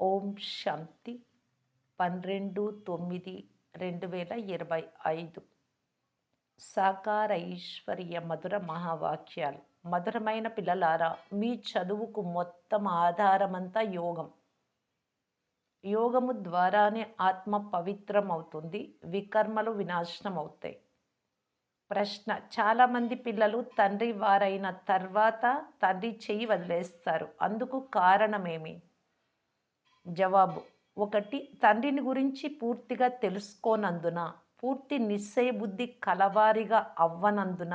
ఓం శాంతి పన్నెండు తొమ్మిది రెండు వేల ఇరవై ఐదు. సాకార ఐశ్వర్య మధుర మహావాక్యాలు. మధురమైన పిల్లలారా మీ చదువుకు మొత్తం ఆధారమంతా యోగం. యోగము ద్వారానే ఆత్మ పవిత్రం అవుతుంది వికర్మలు వినాశనం అవుతాయి ప్రశ్న చాలామంది పిల్లలు తండ్రి వారైన తర్వాత తండ్రి చెయ్యి వదిలేస్తారు. అందుకు కారణమేమి? జవాబు. ఒకటి తండ్రిని గురించి పూర్తిగా తెలుసుకోనందున పూర్తి నిశ్చయ బుద్ధి కలవారిగా అవ్వనందున.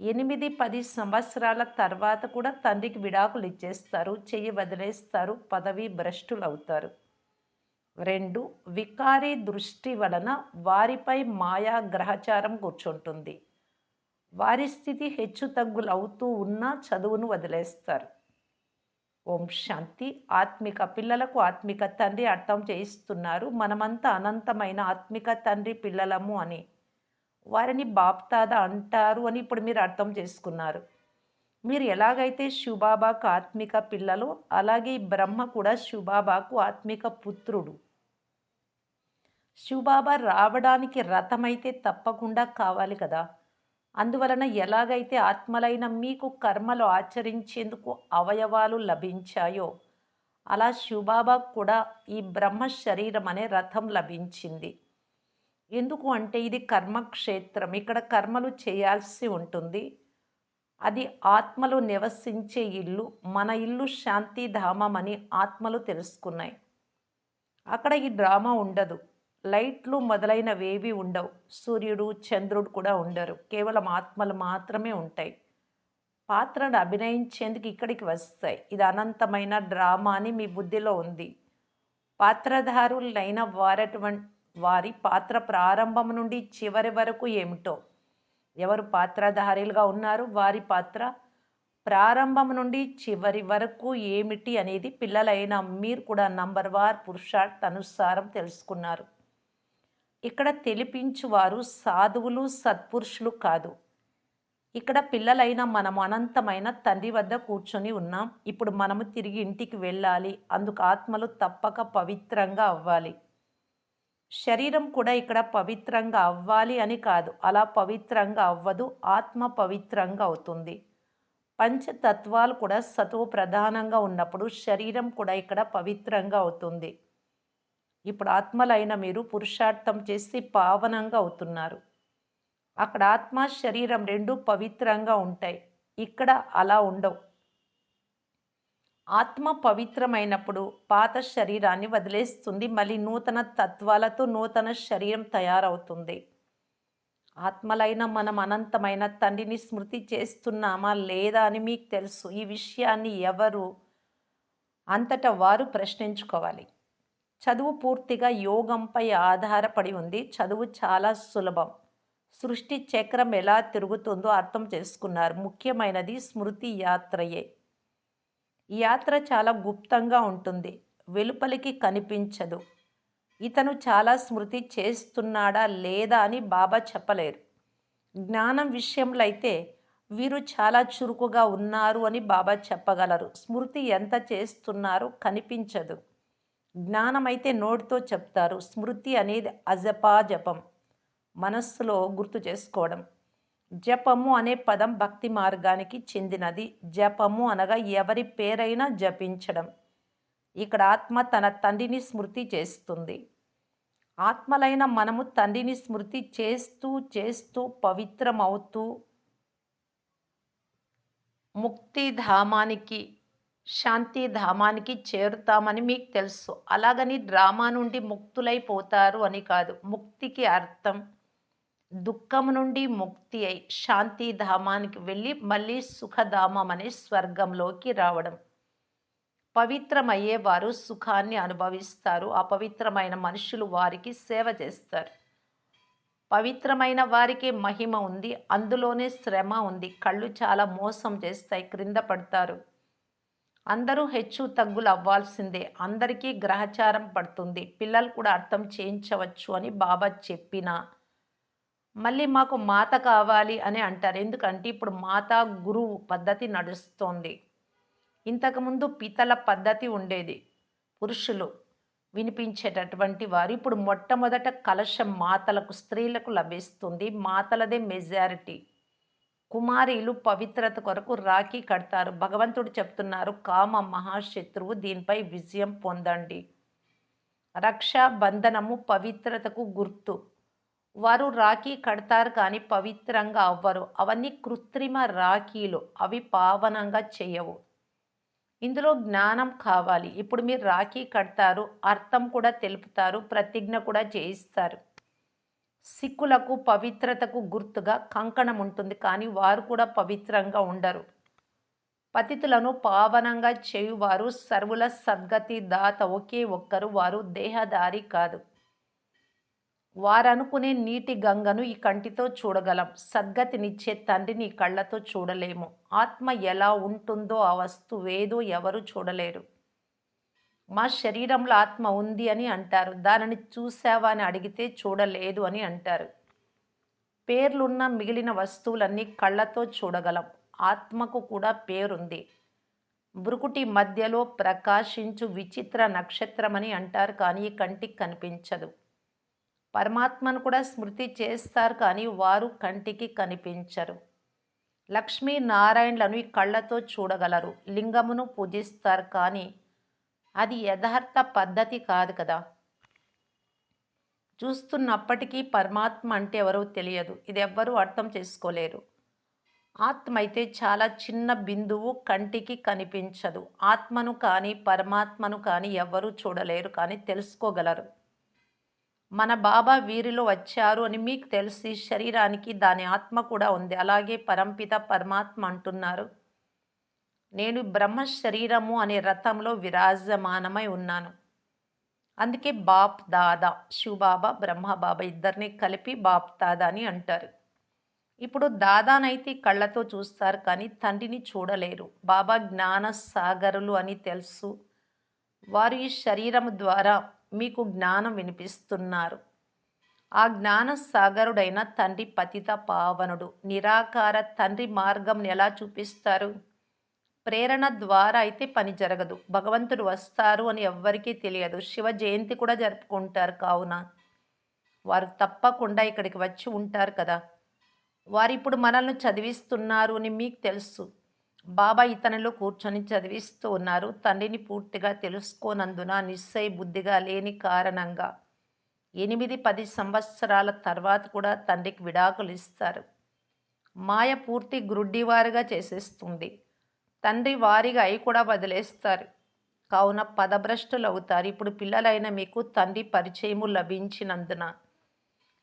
ఎనిమిది పది సంవత్సరాల తర్వాత కూడా తండ్రికి విడాకులు ఇచ్చేస్తారు చెయ్యి వదిలేస్తారు పదవి భ్రష్టులు అవుతారు రెండు వికారి దృష్టి వలన వారిపై మాయా గ్రహచారం కూర్చుంటుంది. వారి స్థితి హెచ్చు తగ్గులు అవుతూ ఉన్నా చదువును వదిలేస్తారు. ఓం శాంతి. ఆత్మిక పిల్లలకు ఆత్మిక తండ్రి అర్థం చేయిస్తున్నారు. మనమంతా అనంతమైన ఆత్మిక తండ్రి పిల్లలము అని. వారిని బాప్తాద అంటారు అని ఇప్పుడు మీరు అర్థం చేసుకున్నారు. మీరు ఎలాగైతే శుబాబాకు ఆత్మిక పిల్లలు అలాగే బ్రహ్మ కూడా శుబాబాకు ఆత్మిక పుత్రుడు. శివబాబా రావడానికి రథమైతే తప్పకుండా కావాలి కదా. అందువలన ఎలాగైతే ఆత్మలైన మీకు కర్మలు ఆచరించేందుకు అవయవాలు లభించాయో అలా శివబాబాకు కూడా ఈ బ్రహ్మ శరీరం అనే రథం లభించింది. ఎందుకు అంటే ఇది కర్మక్షేత్రం. ఇక్కడ కర్మలు చేయాల్సి ఉంటుంది. అది ఆత్మలు నివసించే ఇల్లు మన ఇల్లు శాంతిధామం అని ఆత్మలు తెలుసుకున్నాయి. అక్కడ ఈ డ్రామా ఉండదు. లైట్లు మొదలైనవేవి ఉండవు. సూర్యుడు చంద్రుడు కూడా ఉండరు. కేవలం ఆత్మలు మాత్రమే ఉంటాయి. పాత్రను అభినయించేందుకు ఇక్కడికి వస్తాయి. ఇది అనంతమైన డ్రామా అని మీ బుద్ధిలో ఉంది. పాత్రధారులైన వారటువంటి వారి పాత్ర ప్రారంభం నుండి చివరి వరకు ఏమిటో? ఎవరు పాత్రధారులుగా ఉన్నారు? వారి పాత్ర ప్రారంభం నుండి చివరి వరకు ఏమిటి అనేది పిల్లలైన మీరు కూడా నంబర్ వార్ పురుషార్థ అనుసారం తెలుసుకున్నారు. ఇక్కడ తెలిపించువారు సాధువులు సత్పురుషులు కాదు. ఇక్కడ పిల్లలైన మనం అనంతమైన తండ్రి వద్ద కూర్చొని ఉన్నాం. ఇప్పుడు మనము తిరిగి ఇంటికి వెళ్ళాలి. అందుకు ఆత్మలు తప్పక పవిత్రంగా అవ్వాలి. శరీరం కూడా ఇక్కడ పవిత్రంగా అవ్వాలి అని కాదు. అలా పవిత్రంగా అవ్వదు. ఆత్మ పవిత్రంగా అవుతుంది. పంచతత్వాలు కూడా సతువు ప్రధానంగా ఉన్నప్పుడు శరీరం కూడా ఇక్కడ పవిత్రంగా అవుతుంది. ఇప్పుడు ఆత్మలైన మీరు పురుషార్థం చేసి పావనంగా అవుతున్నారు. అక్కడ ఆత్మ శరీరం రెండు పవిత్రంగా ఉంటాయి. ఇక్కడ అలా ఉండవు. ఆత్మ పవిత్రమైనప్పుడు పాత శరీరాన్ని వదిలేస్తుంది. మళ్ళీ నూతన తత్వాలతో నూతన శరీరం తయారవుతుంది. ఆత్మలైన మనం అనంతమైన తండ్రిని స్మృతి చేస్తున్నామా లేదా అని మీకు తెలుసు. ఈ విషయాన్ని ఎవరు అంతటా వారు ప్రశ్నించుకోవాలి. చదువు పూర్తిగా యోగంపై ఆధారపడి ఉంది. చదువు చాలా సులభం. సృష్టి చక్రం ఎలా తిరుగుతుందో అర్థం చేసుకున్నారు. ముఖ్యమైనది స్మృతి యాత్రయే. యాత్ర చాలా గుప్తంగా ఉంటుంది. వెలుపలికి కనిపించదు. ఇతను చాలా స్మృతి చేస్తున్నాడా లేదా అని బాబా చెప్పలేరు. జ్ఞానం విషయంలో అయితే వీరు చాలా చురుకుగా ఉన్నారు అని బాబా చెప్పగలరు. స్మృతి ఎంత చేస్తున్నారో కనిపించదు. జ్ఞానమైతే నోటితో చెప్తారు. స్మృతి అనేది అజపా జపం మనస్సులో గుర్తు చేసుకోవడం. జపము అనే పదం భక్తి మార్గానికి చెందినది. జపము అనగా ఎవరి పేరైనా జపించడం. ఇక్కడ ఆత్మ తన తండ్రిని స్మృతి చేస్తుంది. ఆత్మలైన మనము తండ్రిని స్మృతి చేస్తూ చేస్తూ పవిత్రమవుతూ ముక్తిధామానికి శాంతిధామానికి చేరుతామని మీకు తెలుసు. అలాగని డ్రామా నుండి ముక్తులైపోతారు అని కాదు. ముక్తికి అర్థం. దుఃఖం నుండి ముక్తి అయి శాంతి ధామానికి వెళ్ళి మళ్ళీ సుఖధామం అనే స్వర్గంలోకి రావడం. పవిత్రమయ్యే వారు సుఖాన్ని అనుభవిస్తారు. అపవిత్రమైన మనుషులు వారికి సేవ చేస్తారు. పవిత్రమైన వారికి మహిమ ఉంది. అందులోనే శ్రమ ఉంది. కళ్ళు చాలా మోసం చేస్తాయి. క్రింద పడతారు. అందరూ హెచ్చు తగ్గులు అవ్వాల్సిందే. అందరికీ గ్రహచారం పడుతుంది. పిల్లలు కూడా అర్థం చేయించవచ్చు అని బాబా చెప్పిన. మళ్ళీ మాకు మాత కావాలి అని అంటారు. ఎందుకంటే ఇప్పుడు మాత గురువు పద్ధతి నడుస్తోంది. ఇంతకుముందు పితల పద్ధతి ఉండేది. పురుషులు వినిపించేటటువంటి వారు ఇప్పుడు మొట్టమొదట కలశం మాతలకు స్త్రీలకు లభిస్తుంది. మాతలదే మెజారిటీ కుమారీలు పవిత్రత కొరకు రాఖీ కడతారు. భగవంతుడు చెప్తున్నారు కామ మహాశత్రువు దీనిపై విజయం పొందండి. రక్షాబంధనము పవిత్రతకు గుర్తు. వారు రాఖీ కడతారు కానీ పవిత్రంగా అవ్వరు. అవన్నీ కృత్రిమ రాఖీలు అవి పావనంగా చేయవు. ఇందులో జ్ఞానం కావాలి. ఇప్పుడు మీరు రాఖీ కడతారు అర్థం కూడా తెలుపుతారు ప్రతిజ్ఞ కూడా చేయిస్తారు. సిక్కులకు పవిత్రతకు గుర్తుగా కంకణం ఉంటుంది. కానీ వారు కూడా పవిత్రంగా ఉండరు. పతితులను పావనంగా చేయువారు సర్వుల సద్గతి దాత ఒకే ఒక్కరు వారు దేహదారి కాదు. వారనుకునే నీటి గంగను ఈ కంటితో చూడగలం. సద్గతినిచ్చే తండ్రిని కళ్ళతో చూడలేము. ఆత్మ ఎలా ఉంటుందో ఆ వస్తువేదో ఎవరు చూడలేరు. మా శరీరంలో ఆత్మ ఉంది అని అంటారు. దానిని చూసావా అని అడిగితే చూడలేదు అని అంటారు. పేర్లున్న మిగిలిన వస్తువులన్నీ కళ్ళతో చూడగలం. ఆత్మకు కూడా పేరుంది. బ్రుకుటి మధ్యలో ప్రకాశించు విచిత్ర నక్షత్రమని అంటారు కానీ కంటికి కనిపించదు. పరమాత్మను కూడా స్మృతి చేస్తారు కానీ వారు కంటికి కనిపించరు. లక్ష్మీ నారాయణలను ఈ కళ్ళతో చూడగలరు. లింగమును పూజిస్తారు కానీ అది యథార్థ పద్ధతి కాదు కదా. చూస్తున్నప్పటికీ పరమాత్మ అంటే ఎవరో తెలియదు. ఇది ఎవ్వరూ అర్థం చేసుకోలేరు. ఆత్మ అయితే చాలా చిన్న బిందువు కంటికి కనిపించదు. ఆత్మను కానీ పరమాత్మను కానీ ఎవ్వరూ చూడలేరు కానీ తెలుసుకోగలరు. మన బాబా వీరిలో వచ్చారు అని మీకు తెలిసి శరీరానికి దాని ఆత్మ కూడా ఉంది. అలాగే పరంపిత పరమాత్మ అంటున్నారు. నేను బ్రహ్మ శరీరము అనే రథంలో విరాజమానమై ఉన్నాను. అందుకే బాప్ దాదా శివబాబా బ్రహ్మబాబా ఇద్దరిని కలిపి బాప్ దాదా అని అంటారు. ఇప్పుడు దాదానైతే కళ్ళతో చూస్తారు కానీ తండ్రిని చూడలేరు. బాబా జ్ఞాన సాగరులు అని తెలుసు. వారు ఈ శరీరం ద్వారా మీకు జ్ఞానం వినిపిస్తున్నారు. ఆ జ్ఞాన సాగరుడైన తండ్రి పతిత పావనుడు. నిరాకార తండ్రి మార్గం ఎలా చూపిస్తారు? ప్రేరణ ద్వారా అయితే పని జరగదు. భగవంతుడు వస్తారు అని ఎవ్వరికీ తెలియదు. శివ జయంతి కూడా జరుపుకుంటారు కావున. వారు తప్పకుండా ఇక్కడికి వచ్చి ఉంటారు కదా. వారు ఇప్పుడు మనల్ని చదివిస్తున్నారు అని మీకు తెలుసు. బాబా ఇతనిలో కూర్చొని చదివిస్తూ ఉన్నారు. తండ్రిని పూర్తిగా తెలుసుకోనందున నిశ్చయ బుద్ధిగా లేని కారణంగా ఎనిమిది పది సంవత్సరాల తర్వాత కూడా తండ్రికి విడాకులు ఇస్తారు. మాయ పూర్తి గ్రుడ్డివారుగా చేసేస్తుంది. తండ్రి వారిగా అయి కూడా వదిలేస్తారు. కావున పదభ్రష్టులు అవుతారు ఇప్పుడు పిల్లలైన మీకు తండ్రి పరిచయము లభించినందున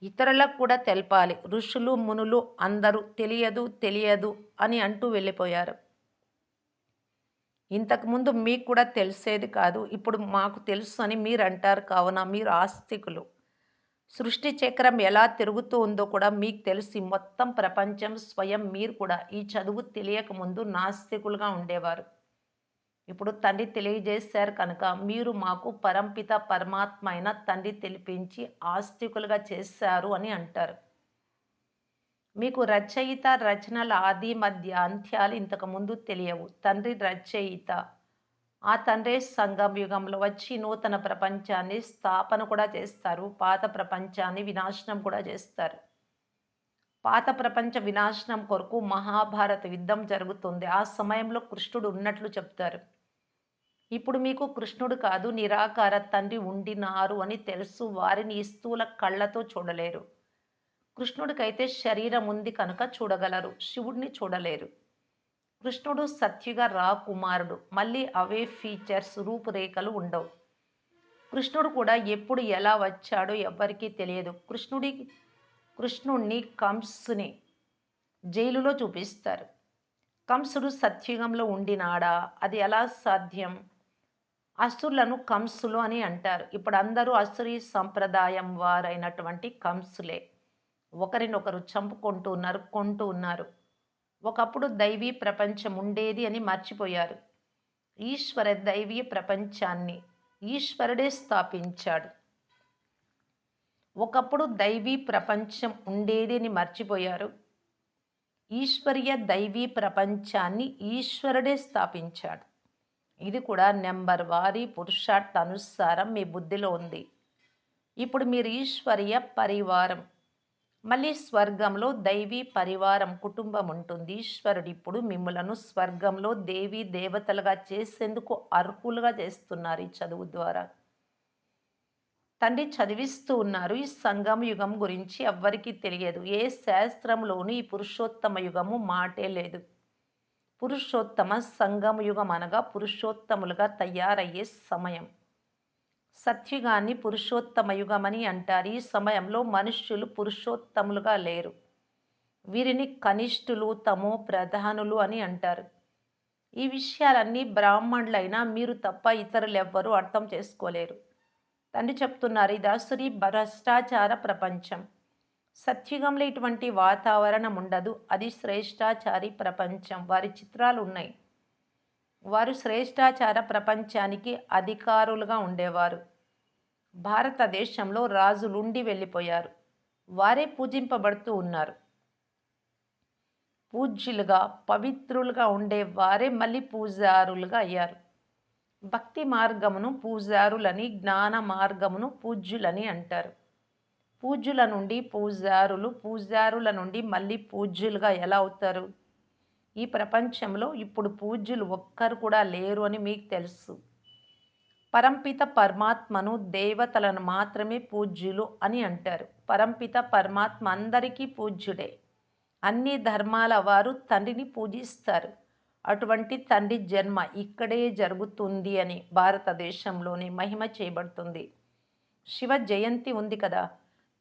ఇతరులకు కూడా తెలపాలి. ఋషులు మునులు అందరూ తెలియదు తెలియదు అని అంటూ వెళ్ళిపోయారు. ఇంతకుముందు మీకు కూడా తెలిసేది కాదు. ఇప్పుడు మాకు తెలుసు అని మీరు అంటారు కావున మీరు ఆస్తికులు. సృష్టి చక్రం ఎలా తిరుగుతూ ఉందో కూడా మీకు తెలిసి మొత్తం ప్రపంచం స్వయం మీరు కూడా ఈ చదువు తెలియక ముందు నాస్తికులుగా ఉండేవారు. ఇప్పుడు తండ్రి తెలియజేశారు కనుక మీరు మాకు పరంపిత పరమాత్మ అయిన తండ్రి తెలిపించి ఆస్తికులుగా చేశారు అని అంటారు. మీకు రచయిత రచనల ఆది మధ్య అంత్యాలు ఇంతకుముందు తెలియవు. తండ్రి రచయిత ఆ తండ్రి సంగం యుగంలో వచ్చి నూతన ప్రపంచాన్ని స్థాపన కూడా చేస్తారు. పాత ప్రపంచాన్ని వినాశనం కూడా చేస్తారు. పాత ప్రపంచ వినాశనం కొరకు మహాభారత యుద్ధం జరుగుతుంది. ఆ సమయంలో కృష్ణుడు ఉన్నట్లు చెప్తారు. ఇప్పుడు మీకు కృష్ణుడు కాదు నిరాకార తండ్రి ఉండినారు అని తెలుసు. వారిని స్థూల కళ్ళతో చూడలేరు. కృష్ణుడికైతే శరీరం ఉంది కనుక చూడగలరు. శివుడిని చూడలేరు. కృష్ణుడు సత్యుగా రాకుమారుడు మళ్ళీ అవే ఫీచర్స్ రూపురేఖలు ఉండవు. కృష్ణుడు కూడా ఎప్పుడు ఎలా వచ్చాడో ఎవరికీ తెలియదు. కృష్ణుడి కృష్ణుడిని కంసుని జైలులో చూపిస్తారు. కంసుడు సత్యుగంలో ఉండినాడా? అది ఎలా సాధ్యం? అసురులను కంసులు అని అంటారు. ఇప్పుడు అందరూ అసురి సంప్రదాయం వారైనటువంటి కంసులే. ఒకరినొకరు చంపుకుంటూ నరుక్కుంటూ ఉన్నారు. ఒకప్పుడు దైవీ ప్రపంచం ఉండేది అని మర్చిపోయారు. ఈశ్వర దైవీ ప్రపంచాన్ని ఈశ్వరుడే స్థాపించాడు. ఒకప్పుడు దైవీ ప్రపంచం ఉండేది అని మర్చిపోయారు. ఈశ్వర్య దైవీ ప్రపంచాన్ని ఈశ్వరుడే స్థాపించాడు. ఇది కూడా నెంబర్ వారి పురుషార్థ అనుసారం మీ బుద్ధిలో ఉంది. ఇప్పుడు మీరు ఈశ్వర్య పరివారం మళ్ళీ స్వర్గంలో దైవీ పరివారం కుటుంబం ఉంటుంది. ఈశ్వరుడు ఇప్పుడు మిమ్మలను స్వర్గంలో దేవీ దేవతలుగా చేసేందుకు అర్హులుగా చేస్తున్నారు ఈ చదువు ద్వారా. తండ్రి చదివిస్తూ ఉన్నారు. ఈ సంగమ యుగం గురించి ఎవ్వరికీ తెలియదు. ఏ శాస్త్రంలోనూ ఈ పురుషోత్తమ యుగము మాటే లేదు. పురుషోత్తమ సంగమ యుగం అనగా పురుషోత్తములుగా తయారయ్యే సమయం. సత్యుగాన్ని పురుషోత్తమ యుగమని అంటారు. ఈ సమయంలో మనుష్యులు పురుషోత్తములుగా లేరు. వీరిని కనిష్ఠులు తమో ప్రధానులు అని అంటారు. ఈ విషయాలన్నీ బ్రాహ్మణులైనా మీరు తప్ప ఇతరులు ఎవ్వరూ అర్థం చేసుకోలేరు. తండ్రి చెప్తున్నారు ఇది అసురి భ్రష్టాచార ప్రపంచం. సత్యుగంలో ఇటువంటి వాతావరణం ఉండదు. అది శ్రేష్టాచారి ప్రపంచం. వారి చిత్రాలు ఉన్నాయి. వారు శ్రేష్టాచార ప్రపంచానికి అధికారులుగా ఉండేవారు. భారతదేశంలో రాజులుండి వెళ్ళిపోయారు. వారే పూజింపబడుతూ ఉన్నారు. పూజ్యులుగా పవిత్రులుగా ఉండే వారే మళ్ళీ పూజారులుగా అయ్యారు. భక్తి మార్గమును పూజారులని జ్ఞాన మార్గమును పూజ్యులని అంటారు. పూజ్యుల నుండి పూజారులు పూజారుల నుండి మళ్ళీ పూజ్యులుగా ఎలా అవుతారు? ఈ ప్రపంచంలో ఇప్పుడు పూజ్యులు ఒక్కరు కూడా లేరు అని మీకు తెలుసు. పరంపిత పరమాత్మను దేవతలను మాత్రమే పూజ్యులు అని అంటారు. పరంపిత పరమాత్మ అందరికీ పూజ్యుడే. అన్ని ధర్మాల వారు తండ్రిని పూజిస్తారు. అటువంటి తండ్రి జన్మ ఇక్కడే జరుగుతుంది అని భారతదేశంలోనే మహిమ చేయబడుతుంది. శివ జయంతి ఉంది కదా.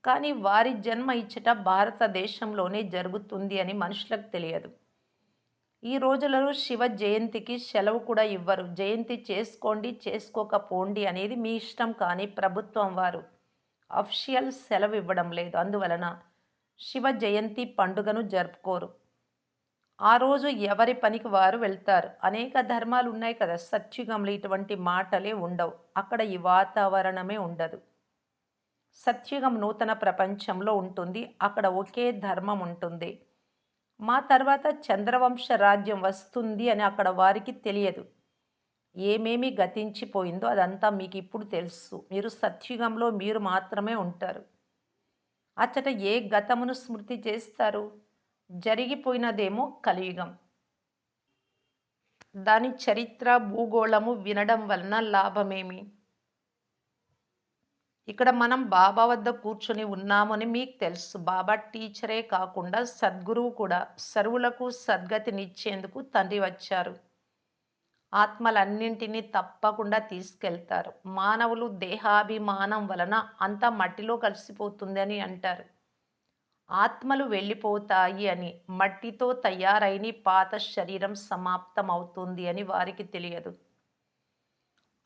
కానీ వారి జన్మ ఇచ్చట భారతదేశంలోనే జరుగుతుంది అని మనుషులకు తెలియదు. ఈ రోజులలో శివ జయంతికి సెలవు కూడా ఇవ్వరు. జయంతి చేసుకోండి చేసుకోకపోండి అనేది మీ ఇష్టం కానీ ప్రభుత్వం వారు అఫిషియల్ సెలవు ఇవ్వడం లేదు. అందువలన శివ జయంతి పండుగను జరుపుకోరు. ఆ రోజు ఎవరి పనికి వారు వెళ్తారు? అనేక ధర్మాలు ఉన్నాయి కదా. సత్యుగంలో ఇటువంటి మాటలే ఉండవు. అక్కడ ఈ వాతావరణమే ఉండదు. సత్యుగం నూతన ప్రపంచంలో ఉంటుంది. అక్కడ ఒకే ధర్మం ఉంటుంది. మా తర్వాత చంద్రవంశ రాజ్యం వస్తుంది అని అక్కడ వారికి తెలియదు. ఏమేమి గతించిపోయిందో అదంతా మీకు ఇప్పుడు తెలుసు. మీరు సత్యుగంలో మీరు మాత్రమే ఉంటారు. అచ్చట ఏ గతమును స్మృతి చేస్తారు? జరిగిపోయినదేమో కలియుగం. దాని చరిత్ర భూగోళము వినడం వలన లాభమేమి? ఇక్కడ మనం బాబా వద్ద కూర్చొని ఉన్నామని మీకు తెలుసు. బాబా టీచరే కాకుండా సద్గురువు కూడా సర్వులకు సద్గతినిచ్చేందుకు తండ్రి వచ్చారు. ఆత్మలన్నింటినీ తప్పకుండా తీసుకెళ్తారు. మానవులు దేహాభిమానం వలన అంతా మట్టిలో కలిసిపోతుందని అంటారు. ఆత్మలు వెళ్ళిపోతాయి అని మట్టితో తయారైన పాత శరీరం సమాప్తం అవుతుంది అని వారికి తెలియదు.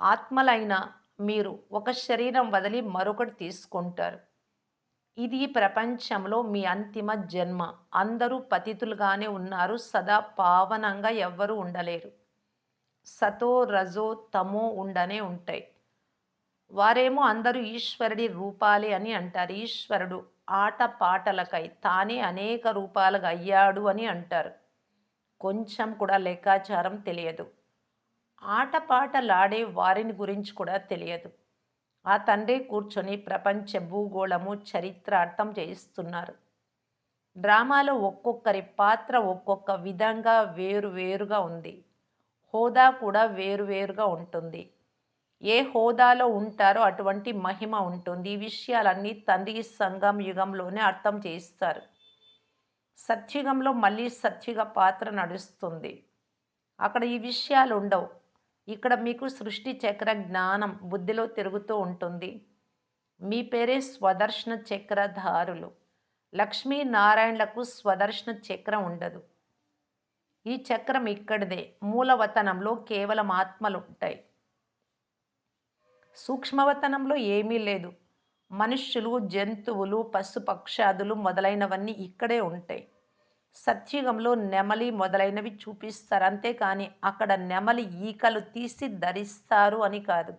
ఆత్మలైన మీరు ఒక శరీరం వదిలి మరొకటి తీసుకుంటారు. ఇది ప్రపంచంలో మీ అంతిమ జన్మ. అందరూ పతితులుగానే ఉన్నారు. సదా పావనంగా ఎవ్వరూ ఉండలేరు. సతో రజో తమో ఉండనే ఉంటాయి. వారేమో అందరూ ఈశ్వరుడి రూపాలే అని అంటారు. ఈశ్వరుడు ఆట పాటలకై తానే అనేక రూపాలుగా అయ్యాడు అని అంటారు. కొంచెం కూడా లెక్కాచారం తెలియదు. ఆటపాటలాడే వారిని గురించి కూడా తెలియదు. ఆ తండ్రి కూర్చొని ప్రపంచ భూగోళము చరిత్ర అర్థం చేయిస్తున్నారు. డ్రామాలో ఒక్కొక్కరి పాత్ర ఒక్కొక్క విధంగా వేరు వేరుగా ఉంది. హోదా కూడా వేరువేరుగా ఉంటుంది. ఏ హోదాలో ఉంటారో అటువంటి మహిమ ఉంటుంది. ఈ విషయాలన్నీ తండ్రి సంఘం యుగంలోనే అర్థం చేయిస్తారు. సత్యుగంలో మళ్ళీ సత్యుగ పాత్ర నడుస్తుంది. అక్కడ ఈ విషయాలు ఉండవు ఇక్కడ మీకు సృష్టి చక్ర జ్ఞానం బుద్ధిలో తిరుగుతూ ఉంటుంది. మీ పేరే స్వదర్శన చక్రధారులు. లక్ష్మీనారాయణలకు స్వదర్శన చక్రం ఉండదు. ఈ చక్రం ఇక్కడిదే మూలవతనంలో కేవలం ఆత్మలు ఉంటాయి సూక్ష్మవతనంలో ఏమీ లేదు. మనుష్యులు జంతువులు పశుపక్షాదులు మొదలైనవన్నీ ఇక్కడే ఉంటాయి. సత్యుగంలో నెమలి మొదలైనవి చూపిస్తారు. అంతేకాని అక్కడ నెమలి ఈకలు తీసి ధరిస్తారు అని కాదు.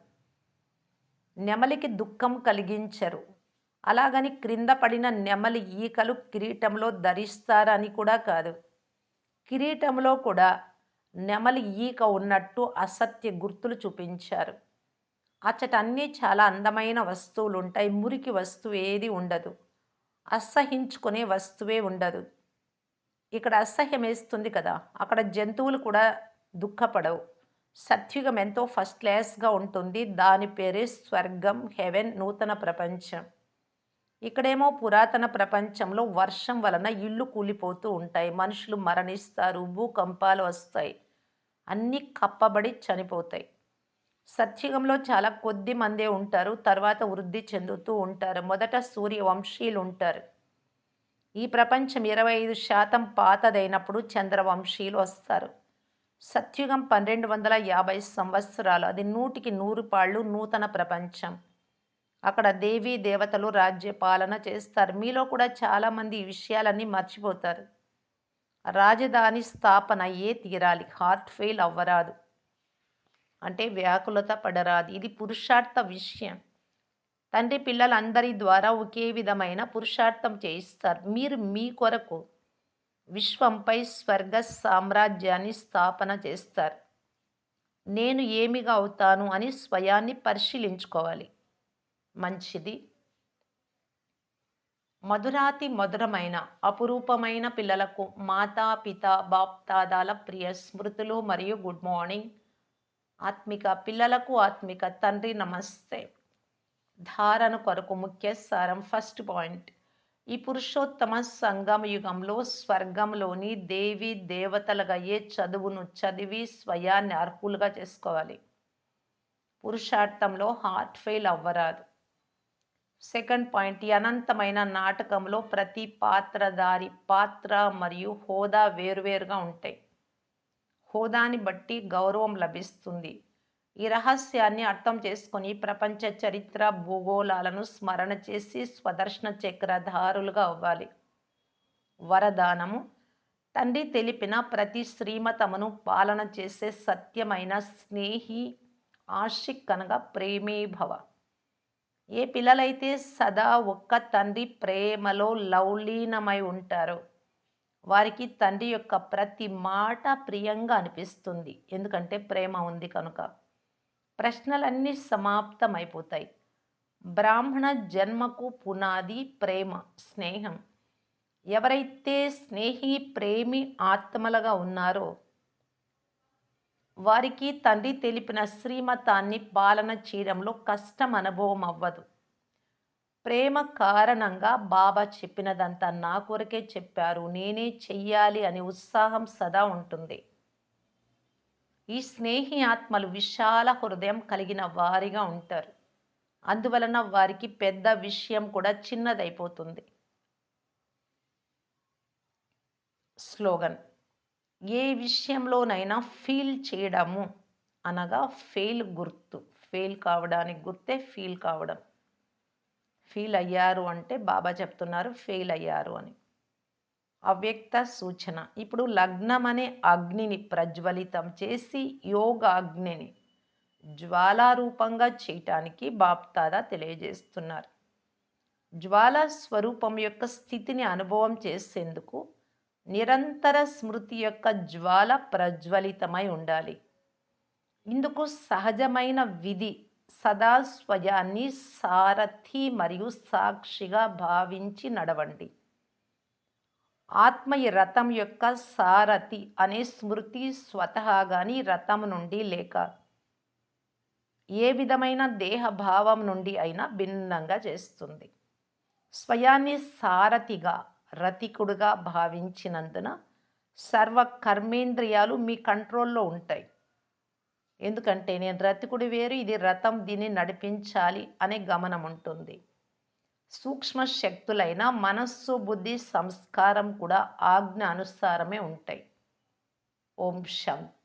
నెమలికి దుఃఖం కలిగించరు. అలాగని క్రింద పడిన నెమలి ఈకలు కిరీటంలో ధరిస్తారని కూడా కాదు. కిరీటంలో కూడా నెమలి ఈక ఉన్నట్టు అసత్య గుర్తులు చూపించారు. అచ్చటన్నీ చాలా అందమైన వస్తువులు ఉంటాయి మురికి వస్తువు ఏది ఉండదు. అసహించుకునే వస్తువే ఉండదు. ఇక్కడ అసహ్యం వేస్తుంది కదా. అక్కడ జంతువులు కూడా దుఃఖపడవు. సత్యుగం ఎంతో ఫస్ట్ క్లాస్గా ఉంటుంది. దాని పేరే స్వర్గం హెవెన్ నూతన ప్రపంచం. ఇక్కడేమో పురాతన ప్రపంచంలో వర్షం వలన ఇళ్ళు కూలిపోతూ ఉంటాయి. మనుషులు మరణిస్తారు భూకంపాలు వస్తాయి. అన్నీ కప్పబడి చనిపోతాయి. సత్యుగంలో చాలా కొద్ది మందే ఉంటారు. తర్వాత వృద్ధి చెందుతూ ఉంటారు. మొదట సూర్యవంశీయులు ఉంటారు. ఈ ప్రపంచం ఇరవై ఐదు శాతం పాతదైనప్పుడు చంద్రవంశీయులు వస్తారు. సత్యుగం పన్నెండు వందల యాభై సంవత్సరాలు. అది నూటికి నూరు పాళ్ళు నూతన ప్రపంచం. అక్కడ దేవీ దేవతలు రాజ్యపాలన చేస్తారు. మీలో కూడా చాలామంది ఈ విషయాలన్నీ మర్చిపోతారు. రాజధాని స్థాపన ఏ తీరాలి. హార్ట్ ఫెయిల్ అవ్వరాదు. అంటే వ్యాకులత పడరాదు. ఇది పురుషార్థ విషయం. తండ్రి పిల్లలందరి ద్వారా ఒకే విధమైన పురుషార్థం చేయిస్తారు. మీరు మీ కొరకు విశ్వంపై స్వర్గ సామ్రాజ్యాన్ని స్థాపన చేస్తారు. నేను ఏమిగా అవుతాను అని స్వయాన్ని పరిశీలించుకోవాలి. మంచిది. మధురాతి మధురమైన అపురూపమైన పిల్లలకు మాతా పిత బాప్తాదాల ప్రియ స్మృతులు మరియు గుడ్ మార్నింగ్. ఆత్మిక పిల్లలకు ఆత్మిక తండ్రి నమస్తే. ధారణ కొరకు ముఖ్య సారం ఫస్ట్ పాయింట్ ఈ పురుషోత్తమ సంగమ యుగంలో స్వర్గంలోని దేవి దేవతలుగా ఏ చదువును చదివి స్వయాన్ని అర్హులుగా చేసుకోవాలి? పురుషార్థంలో హార్ట్ ఫెయిల్ అవ్వరాదు. సెకండ్ పాయింట్ ఈ అనంతమైన నాటకంలో ప్రతి పాత్రధారి పాత్ర మరియు హోదా వేరువేరుగా ఉంటాయి. హోదాని బట్టి గౌరవం లభిస్తుంది. ఈ రహస్యాన్ని అర్థం చేసుకొని ప్రపంచ చరిత్ర భూగోళాలను స్మరణ చేసి స్వదర్శన చక్రధారులుగా అవ్వాలి. వరదానము తండ్రి తెలిపిన ప్రతి శ్రీమతమును పాలన చేసే సత్యమైన స్నేహి ఆశిక్ అనగా ప్రేమీభవ ఏ పిల్లలైతే సదా ఒక్క తండ్రి ప్రేమలో లౌలీనమై ఉంటారో వారికి తండ్రి యొక్క ప్రతి మాట ప్రియంగా అనిపిస్తుంది. ఎందుకంటే ప్రేమ ఉంది కనుక. ప్రశ్నలన్నీ సమాప్తమైపోతాయి. బ్రాహ్మణ జన్మకు పునాది ప్రేమ స్నేహం. ఎవరైతే స్నేహి ప్రేమి ఆత్మలుగా ఉన్నారో వారికి తండ్రి తెలిపిన శ్రీమతాన్ని పాలన చేయడంలో కష్టం అనుభవం అవ్వదు. ప్రేమ కారణంగా బాబా చెప్పినదంతా నా కొరకే చెప్పారు. నేనే చెయ్యాలి అనే ఉత్సాహం సదా ఉంటుంది. ఈ స్నేహి ఆత్మలు విశాల హృదయం కలిగిన వారిగా ఉంటారు. అందువలన వారికి పెద్ద విషయం కూడా చిన్నదైపోతుంది. స్లోగన్ ఏ విషయంలోనైనా ఫీల్ చేయడము అనగా ఫెయిల్ గుర్తు. ఫెయిల్ కావడానికి గుర్తే ఫీల్ కావడం. ఫీల్ అయ్యారు అంటే బాబా చెప్తున్నారు ఫెయిల్ అయ్యారు అని. అవ్యక్త సూచన. ఇప్పుడు లగ్నం అనే అగ్నిని ప్రజ్వలితం చేసి యోగ అగ్నిని జ్వాలారూపంగా చేయటానికి బాప్తాదా తెలియజేస్తున్నారు. జ్వాల స్వరూపం యొక్క స్థితిని అనుభవం చేసేందుకు నిరంతర స్మృతి యొక్క జ్వాల ప్రజ్వలితమై ఉండాలి. ఇందుకు సహజమైన విధి సదా స్వయాన్ని సారథి మరియు సాక్షిగా భావించి నడవండి. ఆత్మ ఈ రథం యొక్క సారథి అనే స్మృతి స్వతహాగాని రథం నుండి లేక ఏ విధమైన దేహభావం నుండి అయినా భిన్నంగా చేస్తుంది. స్వయాన్ని సారథిగా రతికుడుగా భావించినందున సర్వ కర్మేంద్రియాలు మీ కంట్రోల్లో ఉంటాయి. ఎందుకంటే నేను రతికుడు వేరు ఇది రథం దీన్ని నడిపించాలి అనే గమనం ఉంటుంది. సూక్ష్మ శక్తులైన మనస్సు బుద్ధి సంస్కారం కూడా ఆజ్ఞ అనుసారమే ఉంటాయి. ఓం శాంతి